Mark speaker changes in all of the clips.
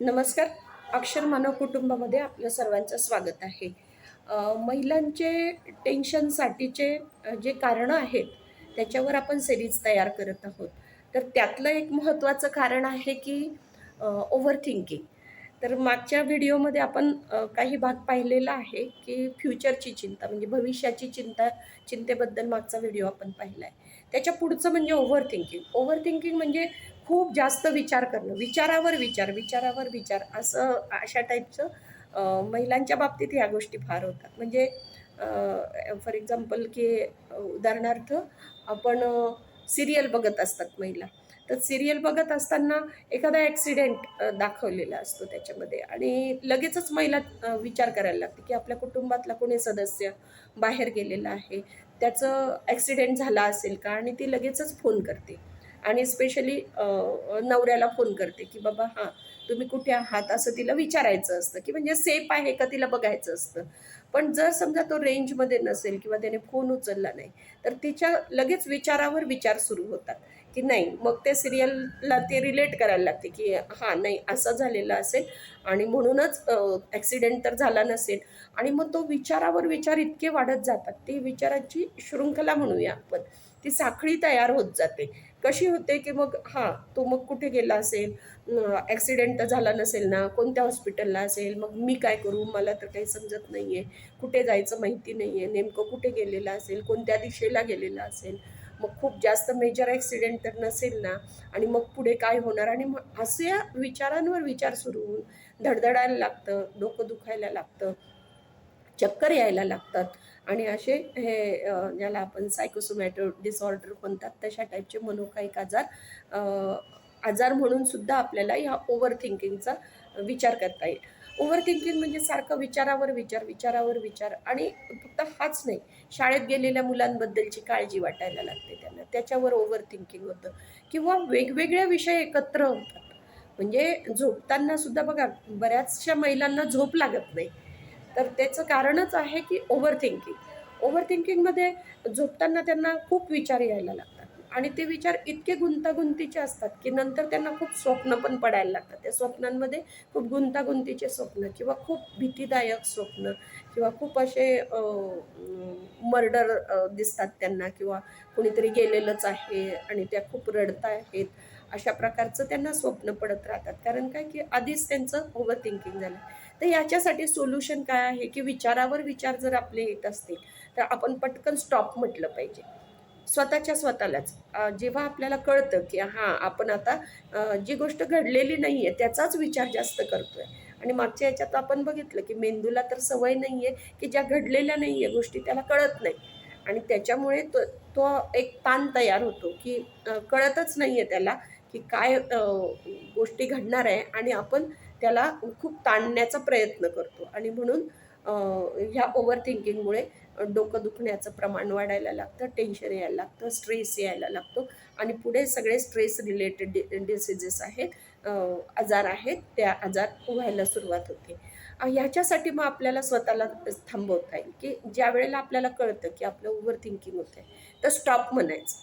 Speaker 1: नमस्कार. अक्षर मानव कुटुंबामध्ये आपलं सर्वांचं स्वागत आहे. महिलांचे टेन्शनसाठीचे जे कारणं आहेत त्याच्यावर आपण सिरीज तयार करत आहोत. तर त्यातलं एक महत्त्वाचं कारण आहे की ओव्हर थिंकिंग तर मागच्या व्हिडिओमध्ये आपण काही भाग पाहिलेला आहे की फ्युचरची चिंता म्हणजे भविष्याची चिंता चिंतेबद्दल मागचा व्हिडिओ आपण पाहिला आहे त्याच्या पुढचं म्हणजे ओव्हर थिंकिंग ओव्हर थिंकिंग म्हणजे खूप जास्त विचार करणं विचारावर विचार विचारावर विचार असं अशा टाईपचं महिलांच्या बाबतीत ह्या गोष्टी फार होतात. म्हणजे फॉर एक्झाम्पल की उदाहरणार्थ आपण सिरियल बघत असतात महिला. तर सिरियल बघत असताना एखादा ॲक्सिडेंट दाखवलेला असतो त्याच्यामध्ये आणि लगेचच महिला विचार करायला लागते की आपल्या कुटुंबातला कोणी सदस्य बाहेर गेलेला आहे त्याचं ॲक्सिडेंट झाला असेल का? आणि ती लगेचच फोन करते. आणि स्पेशली नवऱ्याला फोन करते की बाबा हां तुम्ही कुठे आहात? असं तिला विचारायचं असतं की म्हणजे सेफ आहे का तिला बघायचं असतं. पण जर समजा तो रेंजमध्ये नसेल किंवा त्याने फोन उचलला नाही तर तिच्या लगेच विचारावर विचार सुरू होतात की नाही मग ते सिरियलला ते रिलेट करायला लागते की हां नाही असं झालेलं असेल आणि म्हणूनच ॲक्सिडेंट तर झाला नसेल. आणि मग तो विचारावर विचार इतके वाढत जातात ती विचाराची शृंखला म्हणूया आपण. ती साखळी तयार होत जाते. कशी होते की मग हां तो मग कुठे गेला असेल? ॲक्सिडेंट तर झाला नसेल ना? कोणत्या हॉस्पिटलला असेल? मग मी काय करू? मला तर काही समजत नाही आहे कुठे जायचं माहिती नाही आहे नेमकं कुठे गेलेलं असेल कोणत्या दिशेला गेलेलं असेल. मग खूप जास्त मेजर ॲक्सिडेंट तर नसेल ना? आणि मग पुढे काय होणार? आणि मग असे विचारांवर विचार सुरू होऊन धडधडायला लागतं डोकं दुखायला लागतं चक्कर यायला लागतात. आणि असे हे ज्याला आपण सायकोसोमॅटो डिसऑर्डर म्हणतात तशा टाईपचे मनोकायिक आजार आजार म्हणून सुद्धा आपल्याला ह्या ओव्हर थिंकिंगचा विचार करता येईल. ओव्हर थिंकिंग म्हणजे सारखं विचारावर विचार विचारावर विचार आणि फक्त हाच नाही शाळेत गेलेल्या मुलांबद्दलची काळजी वाटायला लागते त्यांना. त्याच्यावर ओव्हर थिंकिंग होतं. किंवा वेगवेगळे विषय एकत्र होतात. म्हणजे झोपताना सुद्धा बघा बऱ्याचशा महिलांना झोप लागत नाही. तर त्याचं कारणच आहे की ओव्हर थिंकिंग ओव्हर थिंकिंगमध्ये झोपताना त्यांना खूप विचार यायला लागतात. आणि ते विचार इतके गुंतागुंतीचे असतात की नंतर त्यांना खूप स्वप्न पण पडायला लागतात. त्या स्वप्नांमध्ये खूप गुंतागुंतीचे स्वप्न किंवा खूप भीतीदायक स्वप्न किंवा खूप असे मर्डर दिसतात त्यांना किंवा कुणीतरी गेलेलंच आहे आणि त्या खूप रडत आहेत अशा प्रकारचं त्यांना स्वप्न पडत राहतात. कारण काय की आधीच त्यांचं ओव्हर थिंकिंग झालं. तर याच्यासाठी सोल्युशन काय आहे की विचारावर विचार जर आपले येत असतील तर आपण पटकन स्टॉप म्हटलं पाहिजे. स्वतःच्या स्वतःलाच. जेव्हा आपल्याला कळतं की हां आपण आता जी गोष्ट घडलेली नाही आहे त्याचाच विचार जास्त करतोय. आणि मागच्या याच्यात आपण बघितलं की मेंदूला तर सवय नाही आहे की ज्या घडलेल्या नाही आहे गोष्टी त्याला कळत नाही. आणि त्याच्यामुळे तो तो एक ताण तयार होतो की कळतच नाही आहे त्याला की काय गोष्टी घडणार आहे आणि आपण त्याला खूप ताणण्याचा प्रयत्न करतो. आणि म्हणून ह्या ओव्हर थिंकिंगमुळे डोकं दुखण्याचं प्रमाण वाढायला लागतं टेन्शन यायला लागतं स्ट्रेस यायला लागतो आणि पुढे सगळे स्ट्रेस रिलेटेड डि डिसिजेस आहेत आजार आहेत त्या आजार व्हायला सुरुवात होते. ह्याच्यासाठी मग आपल्याला स्वतःला थांबवता येईल की ज्या वेळेला आपल्याला कळतं की आपलं ओव्हर थिंकिंग होतं आहे तर स्टॉप म्हणायचं.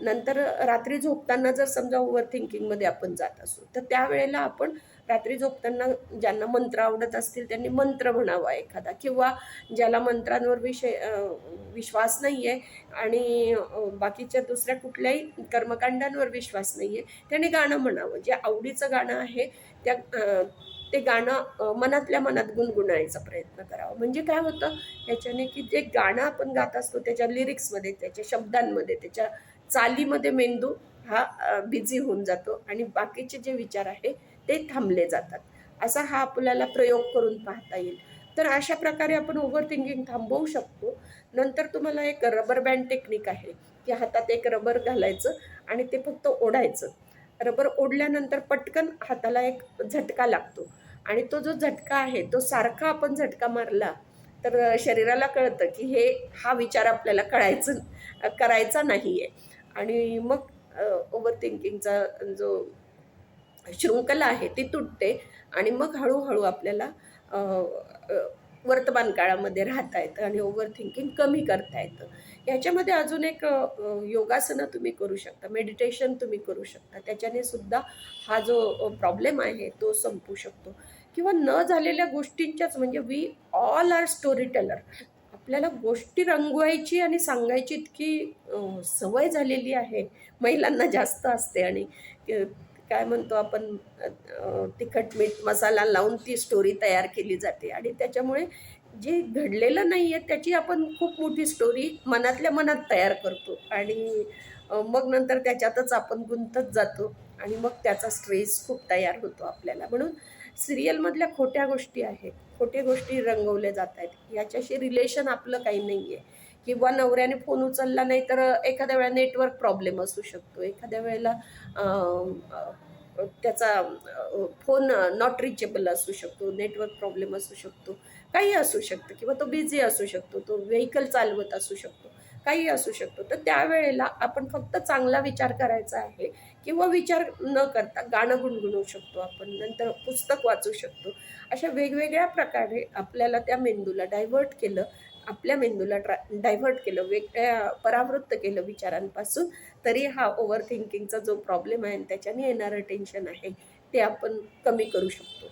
Speaker 1: नंतर रात्री झोपताना जर समजा ओव्हर थिंकिंगमध्ये आपण जात असू तर त्यावेळेला आपण रात्री झोपताना ज्यांना मंत्र आवडत असतील त्यांनी मंत्र म्हणावा एखादा किंवा ज्याला मंत्रांवर विषय विश्वास नाही आहे आणि बाकीच्या दुसऱ्या कुठल्याही कर्मकांडांवर विश्वास नाही आहे त्याने गाणं म्हणावं. जे आवडीचं गाणं आहे त्या ते गाणं मनातल्या मनात गुणगुणायचा प्रयत्न करावा. म्हणजे काय होतं याच्याने की जे गाणं आपण गात असतो त्याच्या लिरिक्समध्ये त्याच्या शब्दांमध्ये त्याच्या चालीमध्ये मेंदू हा बिझी होऊन जातो आणि बाकीचे जे विचार आहे ते थांबले जातात. असा हा आपल्याला प्रयोग करून पाहता येईल. तर अशा प्रकारे आपण ओव्हर थिंकिंग थांबवू शकतो. नंतर तुम्हाला एक रबर बँड टेक्निक आहे की हातात एक रबर घालायचं आणि ते फक्त ओढायचं. रबर ओढल्यानंतर पटकन हाताला एक झटका लागतो. आणि तो जो झटका आहे तो सारखा आपण झटका मारला तर शरीराला कळतं की हे हा विचार आपल्याला कळायचं करायचा नाही आहे आणि मग ओव्हर थिंकिंगचा जो शृंखला आहे ती तुटते आणि मग हळूहळू आपल्याला वर्तमान काळामध्ये राहता येतं आणि ओव्हर थिंकिंग कमी करता येतं. याच्यामध्ये अजून एक योगासनं तुम्ही करू शकता मेडिटेशन तुम्ही करू शकता. त्याच्याने सुद्धा हा जो प्रॉब्लेम आहे तो संपू शकतो. किंवा न झालेल्या गोष्टींच्याच म्हणजे we all are story teller आपल्याला गोष्टी रंगवायची आणि सांगायची इतकी सवय झालेली आहे. महिलांना जास्त असते आणि काय म्हणतो आपण तिखट मीठ मसाला लावून ती स्टोरी तयार केली जाते. आणि त्याच्यामुळे जे घडलेलं नाही आहे त्याची आपण खूप मोठी स्टोरी मनातल्या मनात तयार करतो. आणि मग नंतर त्याच्यातच आपण गुंतत जातो आणि मग त्याचा स्ट्रेस खूप तयार होतो आपल्याला. म्हणून सिरियलमधल्या खोट्या गोष्टी आहेत. खोट्या गोष्टी रंगवल्या जात आहेत. याच्याशी रिलेशन आपलं काही नाही आहे किंवा नवऱ्याने फोन उचलला नाही तर एखाद्या वेळेला नेटवर्क प्रॉब्लेम असू शकतो. एखाद्या वेळेला त्याचा फोन नॉट रिचेबल असू शकतो नेटवर्क प्रॉब्लेम असू शकतो काही असू शकतं किंवा तो बिझी असू शकतो तो व्हेकल चालवत असू शकतो काही असू शकतो. तर त्यावेळेला आपण फक्त चांगला विचार करायचा आहे किंवा विचार न करता गाणं गुणगुणवू शकतो आपण नंतर पुस्तक वाचू शकतो. अशा वेगवेगळ्या प्रकारे आपल्याला त्या मेंदूला डायव्हर्ट केलं आपल्या मेंदूला ट्रा डायव्हर्ट केलं वेगळ्या परावृत्त केलं विचारांपासून तरी हा ओव्हर थिंकिंगचा जो प्रॉब्लेम आहे आणि त्याच्याने येणारं टेन्शन आहे ते आपण कमी करू शकतो.